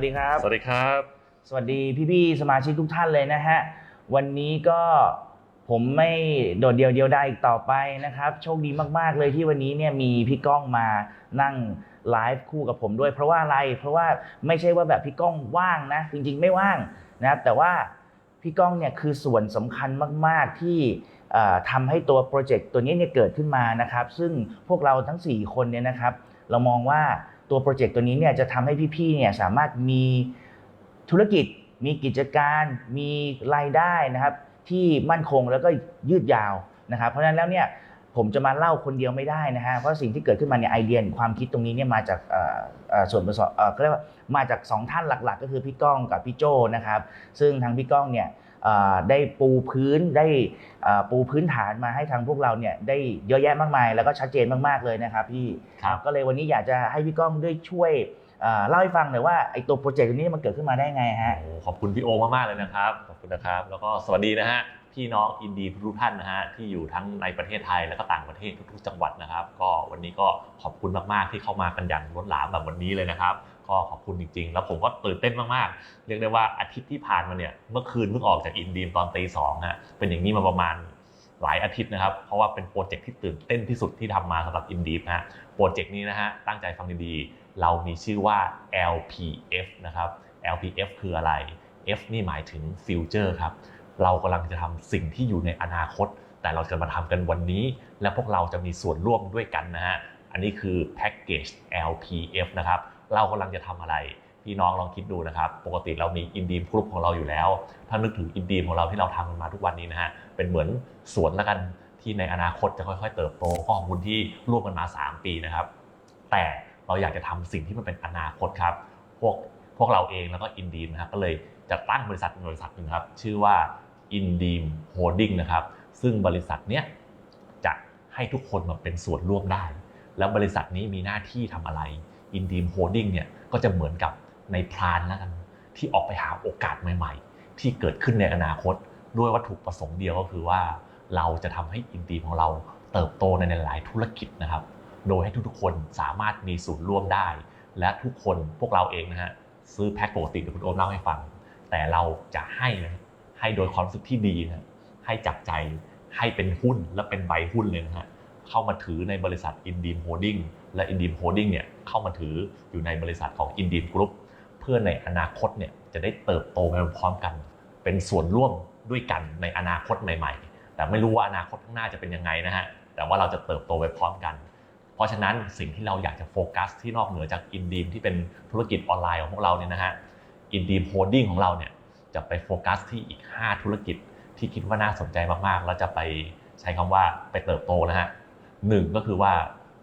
ครับสวัสดีครับ สวัสดีครับ สวัสดีพี่ๆสมาชิกทุกท่านเลยนะฮะ วันนี้ก็ผมไม่โดดเดี่ยวเดียวดายอีกต่อไปนะครับ โชคดีมากๆเลยที่วันนี้เนี่ยมีพี่ก้องมานั่งไลฟ์คู่กับผมด้วย เพราะว่าอะไร เพราะว่าไม่ใช่ว่าแบบพี่ก้องว่างนะ จริงๆไม่ว่างนะครับแต่ว่าพี่ก้องเนี่ยคือส่วนสำคัญมากๆที่เอ่อทำให้ตัวโปรเจกต์ตัวนี้เนี่ยเกิดขึ้นมานะครับ ซึ่งพวกเราทั้ง 4 คนเนี่ยนะครับ เรามองว่า ตัวโปรเจกต์ตัวนี้เนี่ยจะทำให้พี่ๆเนี่ยสามารถมีธุรกิจ มีกิจการ มีรายได้นะครับ ที่มั่นคงแล้วก็ยืดยาวนะครับ เพราะฉะนั้นแล้วเนี่ยผมจะมาเล่าคนเดียวไม่ได้นะฮะเพราะสิ่งที่เกิดขึ้นมาเนี่ยไอเดียความคิดตรงนี้เนี่ยมาจากส่วนประกอบเออเขาเรียกว่ามาจากสองท่านหลัก ๆ ก็คือพี่ก้องกับพี่โจนะครับซึ่งทางพี่ก้องเนี่ย ได้ปูพื้นได้เอ่อปูพื้นฐานมาให้ทางพวกเราเนี่ยได้เยอะแยะมากมาย แล้วก็ชัดเจนมากๆเลยนะครับพี่ครับก็เลยวันนี้อยากจะให้พี่ก้องด้วยช่วยเอ่อเล่าให้ฟังหน่อยว่าไอ้ตัวโปรเจกต์นี้มันเกิดขึ้นมาได้ไงฮะโอ้ขอบคุณพี่โอมากๆเลยนะครับขอบคุณนะครับ แล้วก็สวัสดีนะฮะพี่น้องอินดีทุกๆท่านนะฮะที่อยู่ทั้งในประเทศไทยแล้วก็ต่างประเทศทุกๆ จังหวัดนะครับ ก็วันนี้ก็ขอบคุณมากๆที่เข้ามากันอย่างล้นหลามแบบวันนี้เลยนะครับ ก็ขอบคุณจริง ๆ แล้วผมก็ตื่นเต้นมากๆ เรียกได้ว่าอาทิตย์ที่ผ่านมาเนี่ยเมื่อคืนเพิ่งออกจากอินดีมตอนตีสองฮะเป็นอย่างนี้มาประมาณหลายอาทิตย์นะครับ เพราะว่าเป็นโปรเจกต์ที่ตื่นเต้นที่สุดที่ทำมาสำหรับอินดีมนะฮะโปรเจกต์นี้นะฮะตั้งใจฟังดีๆ เรามีชื่อว่า LPF นะครับ LPF คืออะไร F นี่หมายถึง Future ครับเรากำลังจะทำสิ่งที่อยู่ในอนาคต แต่เราจะมาทำกันวันนี้ และพวกเราจะมีส่วนร่วมด้วยกันนะฮะอันนี้คือแพ็กเกจ LPF นะครับ เรากำลังจะทำอะไร พี่น้องลองคิดดูนะครับ ปกติเรามีอินดีมกรุ๊ปของเราอยู่แล้ว ถ้านึกถึงอินดีมของเราที่เราทำกันมาทุกวันนี้นะฮะเป็นเหมือนสวนแล้วกันที่ในอนาคตจะค่อย ๆ เติบโตข้อมูลที่ร่วมกันมา 3 ปีนะครับ แต่เราอยากจะทำสิ่งที่มันเป็นอนาคตครับ พวกพวกเราเองแล้วก็อินดีมนะครับก็เลยจะตั้งบริษัทบริษัทหนึ่งครับ ชื่อว่า i n d e e m Holding นะครับ ซึ่งบริษัทเนี้ยจะให้ทุกคนมาเป็นส่วนร่วมได้ แล้วบริษัทนี้มีหน้าที่ทำอะไร i n d e e m Holding เนี่ยก็จะเหมือนกับในพรานแล้วกันที่ออกไปหาโอกาสใหม่ๆ ที่เกิดขึ้นในอนาคต ด้วยวัตถุประสงค์เดียวก็คือว่าเราจะทำให้อินดีมของเราเติบโตในหลายธุรกิจนะครับ โดยให้ทุกๆคนสามารถมีส่วนร่วมได้ และทุกคนพวกเราเองนะฮะซื้อแพ็คปกติเดี๋ยวคุณโอมเล่าให้ฟัง แต่เราจะให้นะให้โดยความรู้สึกที่ดีนะให้จับใจให้เป็นหุ้นและเป็นใบหุ้นเลยนะฮะเข้ามาถือในบริษัท i n d e e m Holding และ i n d e e m Holding เนี่ย เข้ามาถืออยู่ในบริษัทของ i n d e e m Group เพื่อในอนาคตเนี่ยจะได้เติบโตไปพร้อมกัน เป็นส่วนร่วมด้วยกันในอนาคตใหม่ๆ แต่ไม่รู้ว่าอนาคตข้างหน้าจะเป็นยังไงนะฮะแต่ว่าเราจะเติบโตไปพร้อมกัน เพราะฉะนั้นสิ่งที่เราอยากจะโฟกัสที่นอกเหนือจากอินดีมที่เป็นธุรกิจออนไลน์ของพวกเราเนี่ยนะฮะอินดีมโฮดดิ้งของเราเนี่ยจะไปโฟกัสที่อีก 5 ธุรกิจที่คิดว่าน่าสนใจมากๆ แล้วจะไปใช้คำว่าไปเติบโตนะฮะหนึ่งก็คือว่า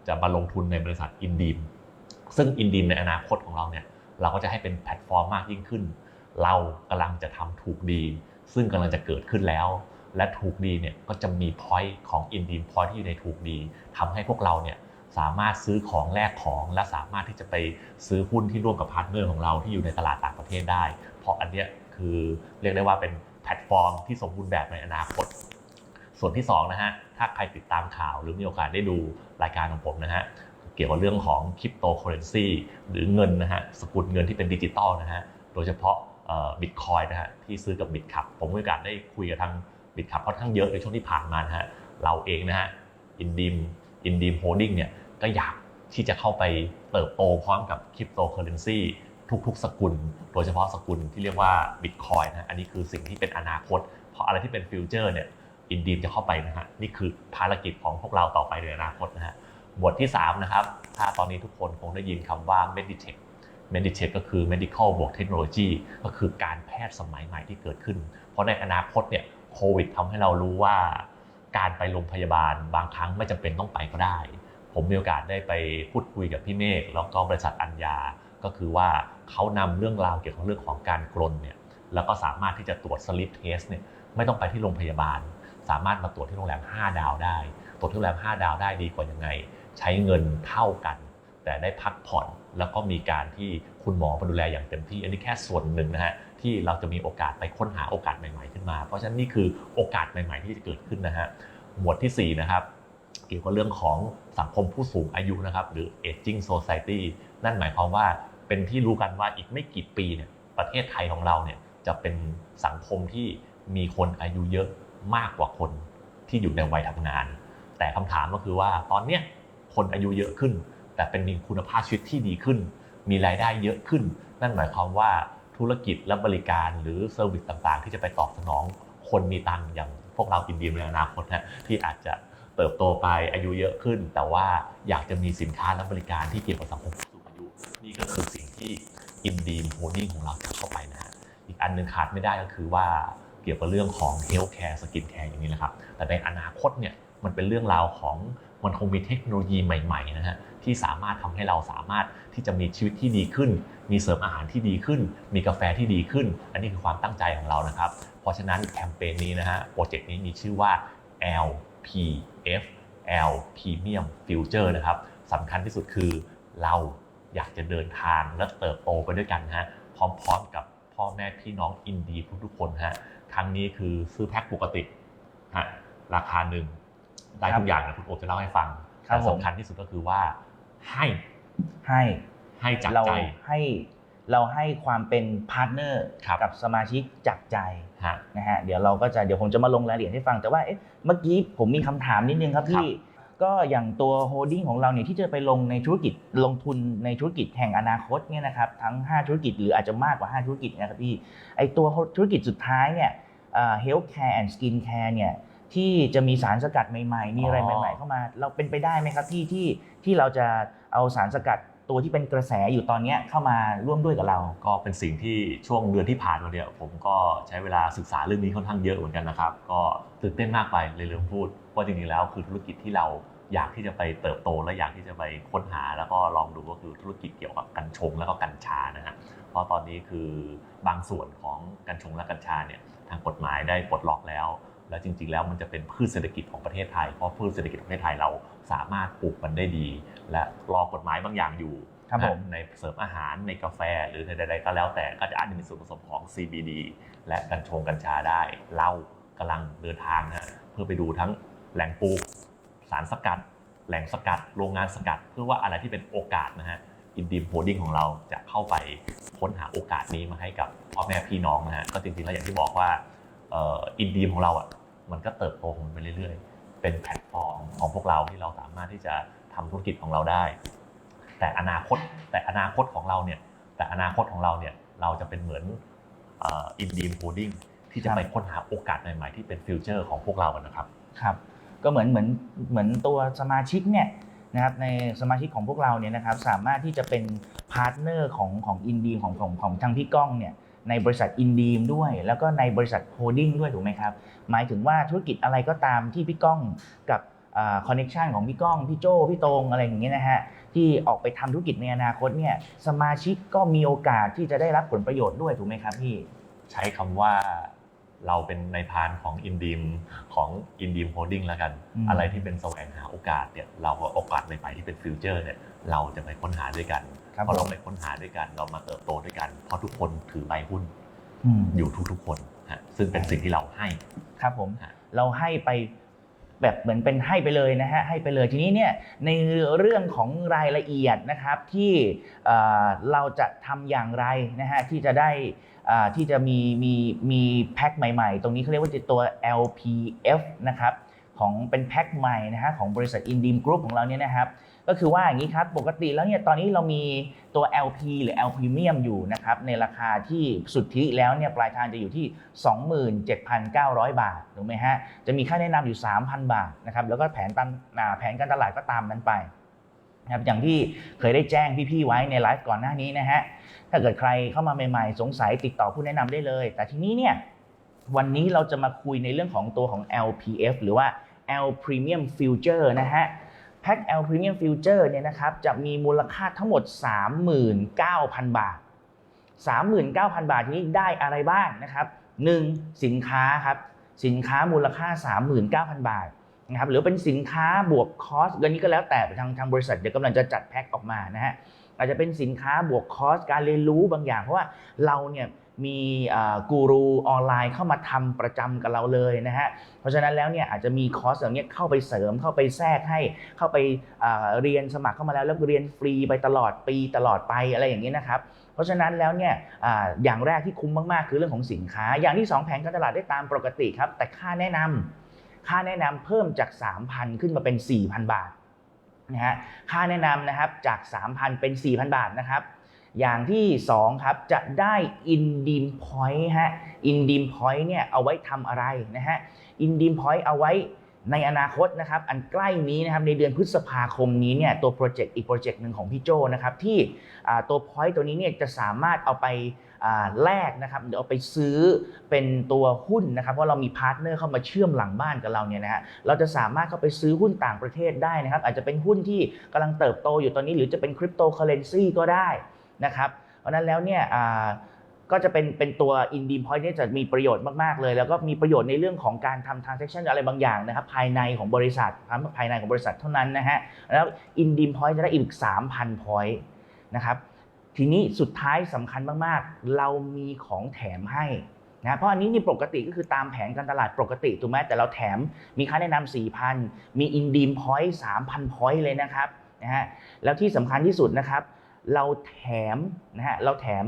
จะมาลงทุนในบริษัทอินดีม ซึ่งอินดีมในอนาคตของเราเนี่ยเราก็จะให้เป็นแพลตฟอร์มมากยิ่งขึ้น เรากำลังจะทำถูกดี ซึ่งกำลังจะเกิดขึ้นแล้ว และถูกดีเนี่ยก็จะมีพอยต์ของอินดีมพอยต์ที่อยู่ในถูกดีทำให้พวกเราเนี่ยสามารถซื้อของแลกของ และสามารถที่จะไปซื้อหุ้นที่ร่วมกับพาร์ทเนอร์ของเราที่อยู่ในตลาดต่างประเทศได้ เพราะอันเนี้ยคือเรียกได้ว่าเป็นแพลตฟอร์มที่สมบูรณ์แบบในอนาคต ส่วนที่สองนะฮะถ้าใครติดตามข่าวหรือมีโอกาสได้ดูรายการของผมนะฮะ เกี่ยวกับเรื่องของคริปโตเคอเรนซีหรือเงินนะฮะสกุลเงินที่เป็นดิจิตอลนะฮะโดยเฉพาะบิตคอยนะฮะที่ซื้อกับบิตคับผมมีโอกาสได้คุยกับทางบิตคับค่อนข้างเยอะในช่วงที่ผ่านมานะฮะเราเองนะฮะอินดีมอินดีมโฮดดิ้งเนี่ยก็อยากที่จะเข้าไปเติบโตพร้อมกับคริปโตเคอเรนซีทุกๆ สกุล โดยเฉพาะสกุลที่เรียกว่าบิตคอยนะอันนี้คือสิ่งที่เป็นอนาคต เพราะอะไรที่เป็นฟิวเจอร์เนี่ยอินดีมจะเข้าไปนะฮะนี่คือภารกิจของพวกเราต่อไปในอนาคตนะฮะ หมวดที่ 3 นะครับ ถ้าตอนนี้ทุกคนคงได้ยินคำว่า Meditech Meditech ก็คือ medical บวกเทคโนโลยีก็คือการแพทย์สมัยใหม่ที่เกิดขึ้น เพราะในอนาคตเนี่ยโควิดทำให้เรารู้ว่า การไปโรงพยาบาลบางครั้งไม่จำเป็นต้องไปก็ได้ ผมมีโอกาสได้ไปพูดคุยกับพี่เมฆแล้วก็บริษัทอัญญา ก็คือว่าเขานำเรื่องราวเกี่ยวกับเรื่องของการกรนเนี่ยแล้วก็สามารถที่จะตรวจสลิปเทสเนี่ยไม่ต้องไปที่โรงพยาบาล สามารถมาตรวจที่โรงแรม 5 ดาวได้ ตรวจที่โรงแรม 5 ดาวได้ดีกว่ายังไง ใช้เงินเท่ากัน แต่ได้พักผ่อนแล้วก็มีการที่คุณหมอมาดูแลอย่างเต็มที่ อันนี้แค่ส่วนหนึ่งนะฮะที่เราจะมีโอกาสไปค้นหาโอกาสใหม่ ๆ ขึ้นมา เพราะฉะนั้นนี่คือโอกาสใหม่ ๆ ที่จะเกิดขึ้นนะฮะหมวดที่4นะครับเกี่ยวกับเรื่องของสังคมผู้สูงอายุนะครับ หรือ aging society นั่นหมายความว่าเป็นที่รู้กันว่าอีกไม่กี่ปีเนี่ยประเทศไทยของเราเนี่ยจะเป็นสังคมที่มีคนอายุเยอะมากกว่าคนที่อยู่ในวัยทำงาน แต่คำถามก็คือว่าตอนเนี้ย คนอายุเยอะขึ้น แต่เป็นมีคุณภาพชีวิตที่ดีขึ้น มีรายได้เยอะขึ้น นั่นหมายความว่าธุรกิจและบริการหรือเซอร์วิสต่างๆ ที่จะไปตอบสนองคนมีตังค์อย่างพวกเราอินดีมในอนาคตนะที่อาจจะเติบโตไปอายุเยอะขึ้น แต่ว่าอยากจะมีสินค้าและบริการที่เกี่ยวกับสังคมผู้สูงอายุ นี่ก็คือสิ่งที่อินดีมโฮดิ้งของเราจะเข้าไปนะฮะอีกอันหนึ่งขาดไม่ได้ก็คือว่าเกี่ยวกับเรื่องของเฮลท์แคร์สกินแคร์อย่างนี้นะครับแต่ในอนาคตเนี่ยมันเป็นเรื่องราวของ มันคงมีเทคโนโลยีใหม่ๆนะฮะที่สามารถทำให้เราสามารถที่จะมีชีวิตที่ดีขึ้น มีเสริมอาหารที่ดีขึ้น มีกาแฟที่ดีขึ้น อันนี้คือความตั้งใจของเรานะครับ เพราะฉะนั้นแคมเปญนี้นะฮะโปรเจกต์นี้มีชื่อว่า LPF L Premium Future นะครับสำคัญที่สุดคือเราอยากจะเดินทางและเติบโตไปด้วยกันฮะพร้อมๆกับพ่อแม่พี่น้องอินดีทุกๆคนฮะครั้งนี้คือซื้อแพ็คปกติฮะราคาหนึ่ง ได้ทุกอย่างนะคุณโอจะเล่าให้ฟังครับแต่ผมสำคัญที่สุดก็คือว่าให้ให้ให้จากเราใจให้เราให้ความเป็นพาร์ทเนอร์ครับกับสมาชิกจากใจฮะนะฮะเดี๋ยวเราก็จะเดี๋ยวผมจะมาลงรายละเอียดให้ฟังแต่ว่าเอ๊ะเมื่อกี้ผมมีคำถามนิดนึงครับพี่ก็อย่างตัวโฮดดิ้งของเราเนี่ยที่จะไปลงในธุรกิจลงทุนในธุรกิจแห่งอนาคตเนี่ยนะครับทั้ง 5 ธุรกิจหรืออาจจะมากกว่า 5 ธุรกิจนะครับพี่ไอตัวธุรกิจสุดท้ายเนี่ยเฮลท์แคร์แอนด์สกินแคร์เนี่ย ที่จะมีสารสกัดใหม่ๆ มีอะไรอ๋อ ใหม่ ๆ เข้ามา เราเป็นไปได้ไหมครับพี่ที่ที่เราจะเอาสารสกัดตัวที่เป็นกระแสอยู่ตอนเนี้ยเข้ามาร่วมด้วยกับเรา ก็เป็นสิ่งที่ช่วงเดือนที่ผ่านมาเนี่ยผมก็ใช้เวลาศึกษาเรื่องนี้ค่อนข้างเยอะเหมือนกันนะครับ ก็ตื่นเต้นมากไปเลยลืมพูดว่าจริงๆแล้วคือธุรกิจที่เราอยากที่จะไปเติบโตและอยากที่จะไปค้นหา แล้วก็ลองดูก็คือธุรกิจเกี่ยวกับกัญชงแล้วก็กัญชานะฮะเพราะตอนนี้คือบางส่วนของกัญชงและกัญชาเนี่ยทางกฎหมายได้ปลดล็อกแล้ว และจริงๆ แล้วมันจะเป็นพืชเศรษฐกิจของประเทศไทย เพราะพืชเศรษฐกิจของประเทศไทยเราสามารถปลูกมันได้ดี และรอกฎหมายบางอย่างอยู่ครับผมในเสริมอาหารในกาแฟหรือในใดๆก็แล้วแต่ก็จะอาจจะมีส่วนผสมของ CBD และกัญชงกัญชาได้เรากำลังเดินทางนะเพื่อไปดูทั้งแหล่งปลูกสารสกัด แหล่งสกัด โรงงานสกัด เพื่อว่าอะไรที่เป็นโอกาสนะฮะอินดีมโฮดิ้งของเราจะเข้าไปค้นหาโอกาสนี้มาให้กับพ่อแม่พี่น้องนะฮะก็จริงๆแล้วอย่างที่บอกว่าอินดีมของเราอะ มันก็เติบโตของมันไปเรื่อยๆ เป็นแพลตฟอร์มของพวกเราที่เราสามารถที่จะทำธุรกิจของเราได้ แต่อนาคตแต่อนาคตของเราเนี่ยแต่อนาคตของเราเนี่ยเราจะเป็นเหมือนอินดีมโฮดิ้งที่จะไปค้นหาโอกาสใหม่ๆที่เป็นฟิวเจอร์ของพวกเรานะครับครับ ก็เหมือนเหมือนเหมือนตัวสมาชิกเนี่ยนะครับในสมาชิกของพวกเราเนี่ยนะครับสามารถที่จะเป็นพาร์ทเนอร์ของของอินดีมของของของทางพี่ก้องเนี่ย ในบริษัทอินดีมด้วย แล้วก็ในบริษัทโฮดดิ้งด้วยถูกไหมครับ หมายถึงว่าธุรกิจอะไรก็ตามที่พี่ก้องกับคอนเน็ชันของพี่ก้องพี่โจ้พี่ตรงอะไรอย่างเงี้ยนะฮะที่ออกไปทำธุรกิจในอนาคตเนี่ยสมาชิกก็มีโอกาสที่จะได้รับผลประโยชน์ด้วยถูกไหมครับพี่ ใช้คำว่าเราเป็นในพานของอินดีมของอินดีมโฮดดิ้งแล้วกันอืมอะไรที่เป็นแสวงหาโอกาสเนี่ยเราก็โอกาสใหม่ๆที่เป็นฟิวเจอร์เนี่ยเราจะไปค้นหาด้วยกัน ครับ พอเราผมไปค้นหาด้วยกัน เรามาเติบโตด้วยกัน เพราะทุกคนถือใบหุ้นอืมอยู่ทุกๆคนฮะซึ่งเป็นสิ่งที่เราให้ ครับผม ฮะ เราให้ไปแบบเหมือนเป็นให้ไปเลยนะฮะให้ไปเลยทีนี้เนี่ยในเรื่องของรายละเอียดนะครับที่เอ่อเราจะทำอย่างไรนะฮะที่จะได้อ่าที่จะมีมีมีแพ็คใหม่ๆ ตรงนี้เขาเรียกว่าตัว LPF นะครับของเป็นแพ็คใหม่นะฮะของบริษัท Indim Group ของเราเนี่ยนะครับ ก็คือว่าอย่างนี้ครับปกติแล้วเนี่ยตอนนี้เรามีตัว LP หรือ L Premium อยู่นะครับในราคาที่สุทธิแล้วเนี่ยปลายทางจะอยู่ที่ 27,900 บาทถูกไหมฮะจะมีค่าแนะนำอยู่ 3,000 บาทนะครับแล้วก็แผนตามแผนการตลาดก็ตามนั้นไปนะครับอย่างที่เคยได้แจ้งพี่ๆไว้ในไลฟ์ก่อนหน้านี้นะฮะถ้าเกิดใครเข้ามาใหม่ๆ สงสัยติดต่อผู้แนะนำได้เลย แต่ทีนี้เนี่ยวันนี้เราจะมาคุยในเรื่องของตัวของ LPF หรือว่า L Premium Future นะฮะ แพ็ค L Premium Future เนี่ยนะครับจะมีมูลค่าทั้งหมด 39,000 บาท 39,000 บาททีนี้ได้อะไรบ้างนะครับ 1. สินค้าครับสินค้ามูลค่า 39,000 บาทนะครับหรือเป็นสินค้าบวกคอสเงินนี้ก็แล้วแต่ทางทางบริษัทเดี๋ยวกำลังจะจัดแพ็คออกมานะฮะอาจจะเป็นสินค้าบวกคอสการเรียนรู้บางอย่าง เพราะว่าเราเนี่ย มีกูรูออนไลน์เข้ามาทำประจำกับเราเลยนะฮะ เพราะฉะนั้นแล้วเนี่ยอาจจะมีคอร์สอย่างเงี้ยเข้าไปเสริมเข้าไปแทรกให้เข้าไปเรียนสมัครเข้ามาแล้วแล้วเรียนฟรีไปตลอดปีตลอดไปอะไรอย่างนี้นะครับ เพราะฉะนั้นแล้วเนี่ยออย่างแรกที่คุ้มมากๆ คือเรื่องของสินค้า อย่างที่ 2 แผนการตลาดได้ตามปกติครับ แต่ค่าแนะนำค่าแนะนำเพิ่มจาก 3,000 ขึ้นมาเป็น 4,000 บาทนะฮะค่าแนะนำนะครับจาก 3,000 เป็น 4,000 บาทนะครับ อย่างที่ 2 ครับ จะได้ in d e m point ฮะ in d e m point เนี่ยเอาไว้ทำอะไรนะฮะ in d e m point เอาไว้ในอนาคตนะครับอันใกล้นี้นะครับในเดือนพฤษภาคมนี้เนี่ยตัวโปรเจกต์อีกโปรเจกต์หนึ่งของพี่โจนะครับที่ตัว point ตัวนี้เนี่ยจะสามารถเอาไปแลกนะครับเดี๋ยวเอาไปซื้อเป็นตัวหุ้นนะครับเพราะเรามีพาร์ทเนอร์เข้ามาเชื่อมหลังบ้านกับเราเนี่ยนะฮะเราจะสามารถเข้าไปซื้อหุ้นต่างประเทศได้นะครับอาจจะเป็นหุ้นที่กำลังเติบโตอยู่ตอนนี้หรือจะเป็นคริปโตเคอเรนซีก็ได้ นะครับเพราะนั้นแล้วเนี่ยก็จะเป็นเป็นตัว in d e m point เนี่จะมีประโยชน์มาก ๆ เลย แล้วก็มีประโยชน์ในเรื่องของการทำ transaction อะไรบางอย่างนะครับภายในของบริษัทภายในของบริษัทเท่านั้นนะฮะแล้ว in d e m point จะได้อีก 3,000 point นะครับทีนี้สุดท้ายสำคัญมาก ๆ เรามีของแถมให้นะเพราะอันนี้นี่ปกติก็คือตามแผนการตลาดปกติถูกไหมแต่เราแถมมีค่าแนะนำ4,000 มี in d e m point 3,000 point เลยนะครับนะฮะแล้วที่สำคัญที่สุดนะครับ เราแถมนะฮะเราแถม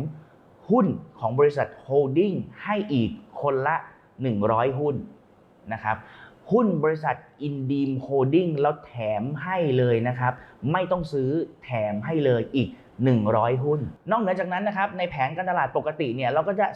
หุ้นของบริษัทโฮลดิ้งให้อีกคนละ 100 หุ้นนะครับหุ้นบริษัทอินดีมโฮลดิ้งแล้วแถมให้เลยนะครับ ไม่ต้องซื้อแถมให้เลยอีก 100 หุ้น นอกเหนือจากนั้นนะครับในแผนการตลาดปกติเนี่ยเราก็จะ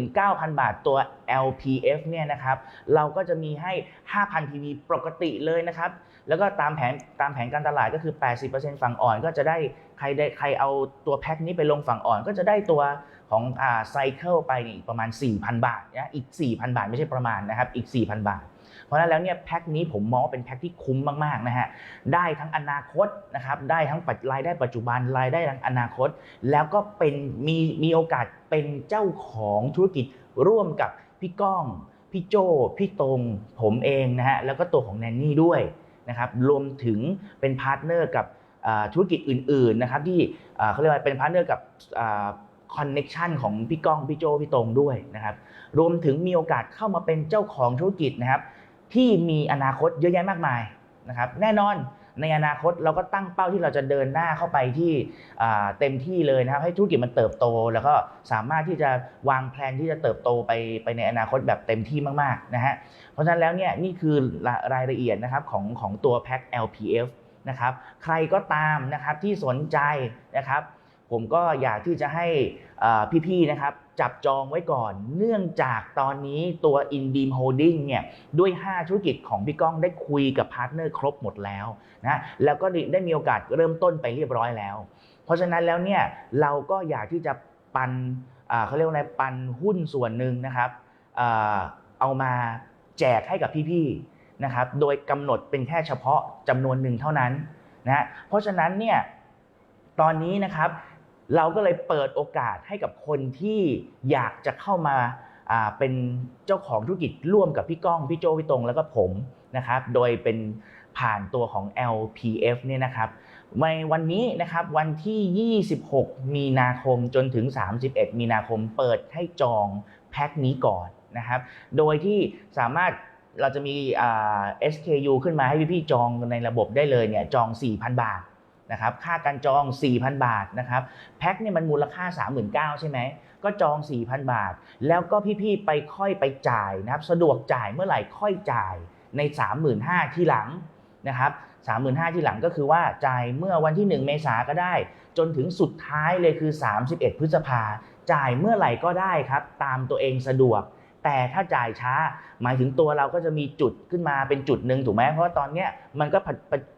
39,000 บาทตัว LPF เนี่ยนะครับเราก็จะมีให้ 5,000 PV ปกติเลยนะครับแล้วก็ตามแผนตามแผนการตลาดก็คือ 80%ฝั่งอ่อนก็จะได้ใครได้ใครเอาตัวแพ็คนี้ไปลงฝั่งอ่อนก็จะได้ตัวของอ่าไซเคิลไปนี่อีกประมาณ 4,000 บาทนะอีก 4,000 บาทไม่ใช่ประมาณนะครับอีก 4,000 บาท เพราะฉะนั้นแล้วเนี่ยแพ็คนี้ผมมองว่าเป็นแพ็คที่คุ้มมากๆนะฮะได้ทั้งอนาคตนะครับได้ทั้งปัจรายได้ปัจจุบันรายได้ทั้งอนาคต แล้วก็เป็นมีมีโอกาสเป็นเจ้าของธุรกิจร่วมกับพี่ก้องพี่โจพี่ตรงผมเองนะฮะแล้วก็ตัวของแนนนี่ด้วยนะครับรวมถึงเป็นพาร์ทเนอร์กับธุรกิจอื่นๆนะครับที่เขาเรียกว่าเป็นพาร์ทเนอร์กับคอนเน็ชันของพี่ก้องพี่โจพี่ตรงด้วยนะครับรวมถึงมีโอกาสเข้ามาเป็นเจ้าของธุรกิจนะครับ ที่มีอนาคตเยอะแยะมากมายนะครับแน่นอนในอนาคตเราก็ตั้งเป้าที่เราจะเดินหน้าเข้าไปที่เต็มที่เลยนะครับ ให้ธุรกิจมันเติบโต แล้วก็สามารถที่จะวางแผนที่จะเติบโตไปไปในอนาคตแบบเต็มที่มากๆนะฮะเพราะฉะนั้นแล้วเนี่ยนี่คือรายละเอียดนะครับของของตัวแพ็ค LPF นะครับใครก็ตามนะครับที่สนใจนะครับ ผมก็อยากที่จะให้พี่ๆนะครับ จับจองไว้ก่อน เนื่องจากตอนนี้ตัว i n d e a m Holding เนี่ยด้วย 5 ธุรกิจของพี่ก้องได้คุยกับพาร์ทเนอร์ครบหมดแล้วนะแล้วก็ได้มีโอกาสเริ่มต้นไปเรียบร้อยแล้ว เพราะฉะนั้นแล้วเนี่ยเราก็อยากที่จะปันเขาเรียกว่าอะไรปันหุ้นส่วนหนึ่งนะครับอเอามาแจกให้กับพี่ๆนะครับโดยกำหนดเป็นแค่เฉพาะจำนวนหนึ่งเท่านั้นนะเพราะฉะนั้นเนี่ยตอนนี้นะครับ เราก็เลยเปิดโอกาสให้กับคนที่อยากจะเข้ามาเป็นเจ้าของธุรกิจร่วมกับพี่ก้อง พี่โจพี่ตรงแล้วก็ผมนะครับ โดยเป็นผ่านตัวของ LPF เนี่ยนะครับในวันนี้นะครับวันที่ 26 มีนาคมจนถึง 31 มีนาคมเปิดให้จองแพ็คนี้ก่อนนะครับ โดยที่สามารถเราจะมี SKU ขึ้นมาให้พี่ๆจองในระบบได้เลยเนี่ยจอง 4,000 บาท นะครับค่าการจอง 4,000 บาทนะครับแพ็คเนี่ยมันมูลค่า 39,000ใช่ไหมก็จอง 4,000 บาท แล้วก็พี่ๆไปค่อยไปจ่ายนะครับสะดวกจ่ายเมื่อไหร่ค่อยจ่ายใน 35,000ที่หลังนะครับ35,000ที่หลังก็คือว่าจ่ายเมื่อวันที่ 1 เมษาก็ได้ จนถึงสุดท้ายเลยคือ 31 พฤษภาจ่ายเมื่อไหร่ก็ได้ครับ ตามตัวเองสะดวก แต่ถ้าจ่ายช้า หมายถึงตัวเราก็จะมีจุดขึ้นมาเป็นจุดหนึ่งถูกไหมเพราะว่าตอนเนี้ยมันก็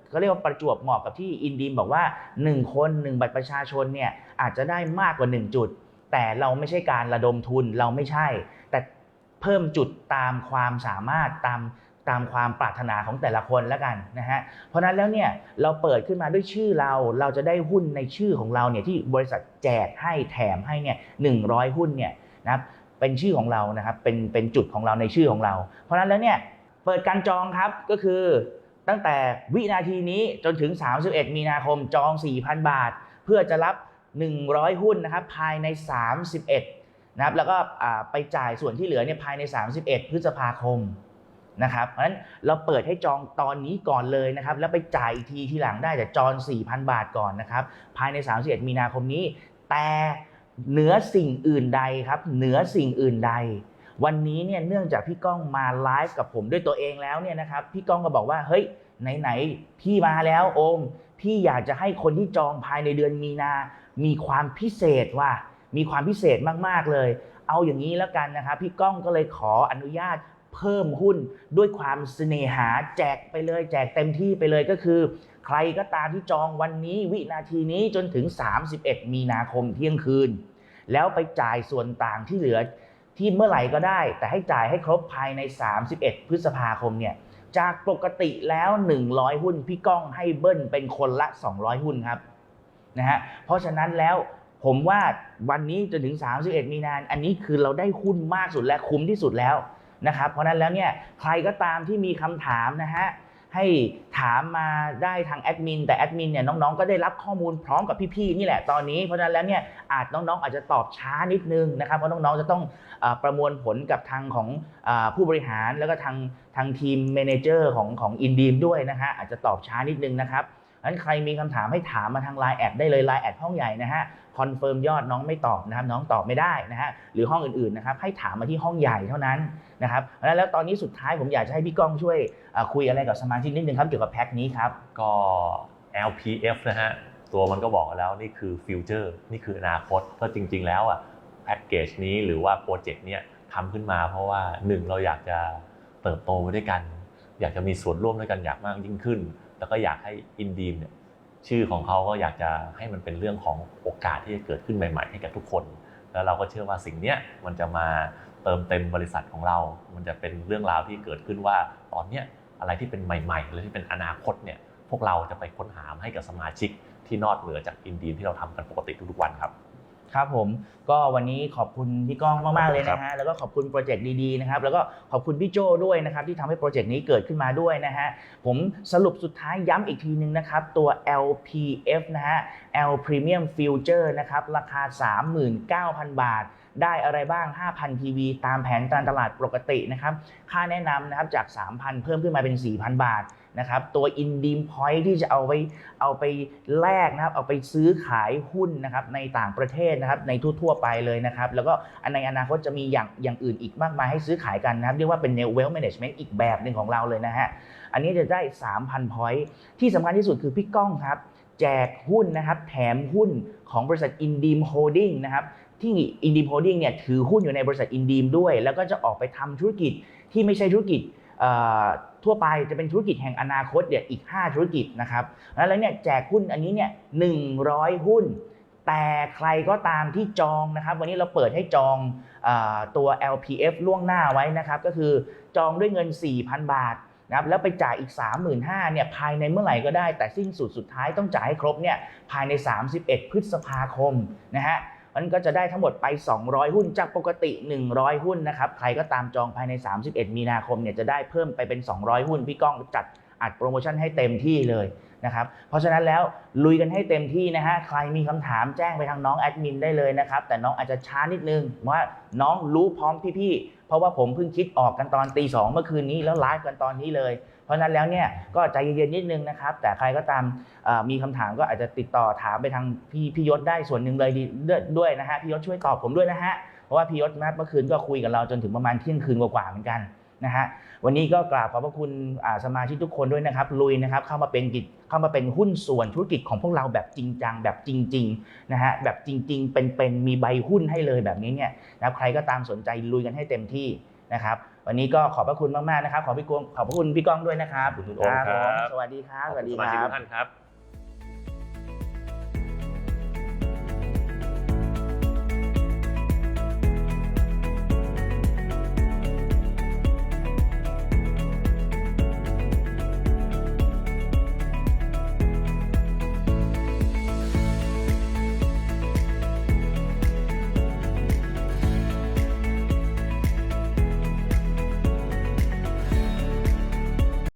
เขาเรียกว่าประจวบเหมาะกับที่อินดีมบอกว่า 1 คน 1 บัตรประชาชนเนี่ยอาจจะได้มากกว่า 1 จุด แต่เราไม่ใช่การระดมทุนเราไม่ใช่ แต่เพิ่มจุดตามความสามารถตามตามความปรารถนาของแต่ละคนแล้วกันนะฮะ เพราะนั้นแล้วเนี่ยเราเปิดขึ้นมาด้วยชื่อเรา เราจะได้หุ้นในชื่อของเราเนี่ยที่บริษัทแจกให้แถมให้เนี่ยหนึ่งหุ้นเนี่ยนะครับเป็นชื่อของเรานะครับเป็นเป็นจุดของเราในชื่อของเรา เพราะนั้นแล้วเนี่ยเปิดการจองครับก็คือ ตั้งแต่วินาทีนี้จนถึง 31 มีนาคมจอง 4,000 บาท เพื่อจะรับ 100 หุ้นนะครับภายใน 31นะครับแล้วก็ไปจ่ายส่วนที่เหลือเนี่ยภายใน 31 พฤษภาคมนะครับเพราะฉะนั้นเราเปิดให้จองตอนนี้ก่อนเลยนะครับ แล้วไปจ่ายอีกทีทีหลังได้แต่จอง 4,000 บาทก่อนนะครับ ภายใน 31 มีนาคมนี้ แต่เหนือสิ่งอื่นใดครับ เหนือสิ่งอื่นใด วันนี้เนี่ยเนื่องจากพี่ก้องมาไลฟ์กับผมด้วยตัวเองแล้วเนี่ยนะครับพี่ก้องก็บอกว่าเฮ้ยไหนๆพี่มาแล้วโอม พี่อยากจะให้คนที่จองภายในเดือนมีนา มีความพิเศษว่ามีความพิเศษมากๆเลย เอาอย่างนี้แล้วกันนะครับพี่ก้องก็เลยขออนุญาตเพิ่มหุ้นด้วยความเสน่หาแจกไปเลย แจกเต็มที่ไปเลยก็คือ ใครก็ตามที่จองวันนี้วินาทีนี้จนถึง 31 มีนาคมเที่ยงคืน แล้วไปจ่ายส่วนต่างที่เหลือ ที่เมื่อไหร่ก็ได้ แต่ให้จ่ายให้ครบภายใน 31 พฤษภาคมเนี่ยจากปกติแล้ว 100 หุ้นพี่ก้องให้เบิ้ลเป็นคนละ 200 หุ้นครับนะฮะเพราะฉะนั้นแล้วผมว่าวันนี้จนถึง 31 มีนานอันนี้คือเราได้หุ้นมากสุดและคุ้มที่สุดแล้วนะครับเพราะฉะนั้นแล้วเนี่ยใครก็ตามที่มีคำถามนะฮะ ให้ถามมาได้ทางแอดมินแต่แอดมินเนี่ยน้องๆก็ได้รับข้อมูลพร้อมกับพี่ๆนี่แหละตอนนี้เพราะฉะนั้นแล้วเนี่ยอาจน้องๆ อาจจะตอบช้านิดนึงนะครับเพราะน้องๆจะต้องอประมวลผลกับทางของอผู้บริหารแล้วก็ทางทางทีมเมนเจอร์ของของอินดีมด้วยนะฮะอาจจะตอบช้านิดนึงนะครับงั้นใครมีคำถามให้ถามมาทาง Line แอดได้เลย Line แอดห้องใหญ่นะฮะ คอนเฟิร์มยอดน้องไม่ตอบนะครับน้องตอบไม่ได้นะฮะหรือห้องอื่นๆนะครับให้ถามมาที่ห้องใหญ่เท่านั้นนะครับแล้วตอนนี้สุดท้ายผมอยากจะให้พี่ก้องช่วยคุยอะไรกับสมาชิกนิดนึงครับเกี่ยวกับแพ็คนี้ครับก็ LPF นะฮะตัวมันก็บอกแล้วนี่คือฟิวเจอร์นี่คืออนาคตก็จริง ๆ แล้วอะแพ็กเกจนี้หรือว่าโปรเจกต์เนี้ยทำขึ้นมาเพราะว่าหนึ่งเราอยากจะเติบโตไปด้วยกัน อยากจะมีส่วนร่วมด้วยกันอยากมากยิ่งขึ้น แล้วก็อยากให้อินดีมเนี่ย ชื่อของเขาก็อยากจะให้มันเป็นเรื่องของโอกาสที่จะเกิดขึ้นใหม่ ๆ ให้กับทุกคน แล้วเราก็เชื่อว่าสิ่งนี้มันจะมาเติมเต็มบริษัทของเรา มันจะเป็นเรื่องราวที่เกิดขึ้นว่าตอนเนี้ยอะไรที่เป็นใหม่ๆหรือที่เป็นอนาคตเนี่ยพวกเราจะไปค้นหามาให้กับสมาชิกที่นอกเหนือจากอินดีนที่เราทำกันปกติทุกๆวันครับ ครับผมก็วันนี้ขอบคุณพี่ก้องมากๆเลยนะฮะแล้วก็ขอบคุณโปรเจกต์ดีๆนะครับแล้วก็ขอบคุณพี่โจด้วยนะครับที่ทำให้โปรเจกต์นี้เกิดขึ้นมาด้วยนะฮะผมสรุปสุดท้ายย้ำอีกทีนึงนะครับตัว LPF นะฮะ L Premium Future นะครับราคา 39,000 บาท ได้อะไรบ้าง 5,000 PV ตามแผนการตลาดปกตินะครับค่าแนะนำนะครับจาก 3,000 เพิ่มขึ้นมาเป็น 4,000 บาท นะครับตัว In d e e m Point ที่จะเอาไปเอาไปแลกนะครับเอาไปซื้อขายหุ้นนะครับในต่างประเทศนะครับในทั่ว ๆ ไปเลยนะครับแล้วก็ในอนาคตจะมีอย่างอย่างอื่นอีกมากมายให้ซื้อขายกันนะครับเรียกว่าเป็น New Wealth Management อีกแบบหนึ่งของเราเลยนะฮะอันนี้จะได้ 3,000 point ที่สำคัญที่สุดคือพี่ก้องครับแจกหุ้นนะครับแถมหุ้นของบริษัท Indeem Holding นะครับที่ Indeem Holding เนี่ยถือหุ้นอยู่ในบริษัท Indeem ด้วย แล้วก็จะออกไปทำธุรกิจที่ไม่ใช่ธุรกิจ ทั่วไปจะเป็นธุรกิจแห่งอนาคตเนี่ยอีก 5 ธุรกิจนะครับแล้วเนี่ยแจกหุ้นอันนี้เนี่ย100หุ้น แต่ใครก็ตามที่จองนะครับ วันนี้เราเปิดให้จองอตัว LPF ล่วงหน้าไว้นะครับ ก็คือจองด้วยเงิน 4,000 บาทนะครับแล้วไปจ่ายอีก 35,000เนี่ยภายในเมื่อไหร่ก็ได้ แต่สิ้นสุดสุดท้ายต้องจ่ายให้ครบเนี่ยภายใน 31 พฤษภาคมนะฮะ มันก็จะได้ทั้งหมดไป 200 หุ้นจากปกติ 100 หุ้นนะครับ ใครก็ตามจองภายใน 31 มีนาคมเนี่ยจะได้เพิ่มไปเป็น 200 หุ้น พี่ก้องจัดอัดโปรโมชั่นให้เต็มที่เลยนะครับ เพราะฉะนั้นแล้วลุยกันให้เต็มที่นะฮะ ใครมีคำถามแจ้งไปทางน้องแอดมินได้เลยนะครับ แต่น้องอาจจะช้านิดนึงว่าน้องรู้พร้อมพี่ๆ เพราะว่าผมเพิ่งคิดออกกันตอนตีสองเมื่อคืนนี้แล้วไลฟ์กันตอนนี้เลย เพราะนั้นแล้วเนี่ยก็ใจเย็นๆนิดนึงนะครับ แต่ใครก็ตามมีคำถามก็อาจจะติดต่อถามไปทางพี่พี่ยศได้ส่วนหนึ่งเลยด้วยนะฮะพี่ยศช่วยตอบผมด้วยนะฮะเพราะว่าพี่ยศเมื่อคืนก็คุยกับเราจนถึงประมาณเที่ยงคืนกว่าๆเหมือนกันนะฮะวันนี้ก็กราบขอบพระคุณสมาชิกทุกคนด้วยนะครับ ลุยนะครับเข้ามาเป็นกิจเข้ามาเป็นหุ้นส่วนธุรกิจของพวกเราแบบจริงจังแบบจริงๆนะฮะแบบจริง ๆ เป็นๆมีใบหุ้นให้เลยแบบนี้เนี่ยนะใครก็ตามสนใจลุยกันให้เต็มที่ นะครับวันนี้ก็ขอบพระคุณมากๆนะครับ ขอพี่กวงขอบพระคุณพี่ก้องด้วยนะครับขอบคุณคุณโอมครับผมสวัสดีครับ สวัสดีสคมาชิกรัทุบ กท่านครับ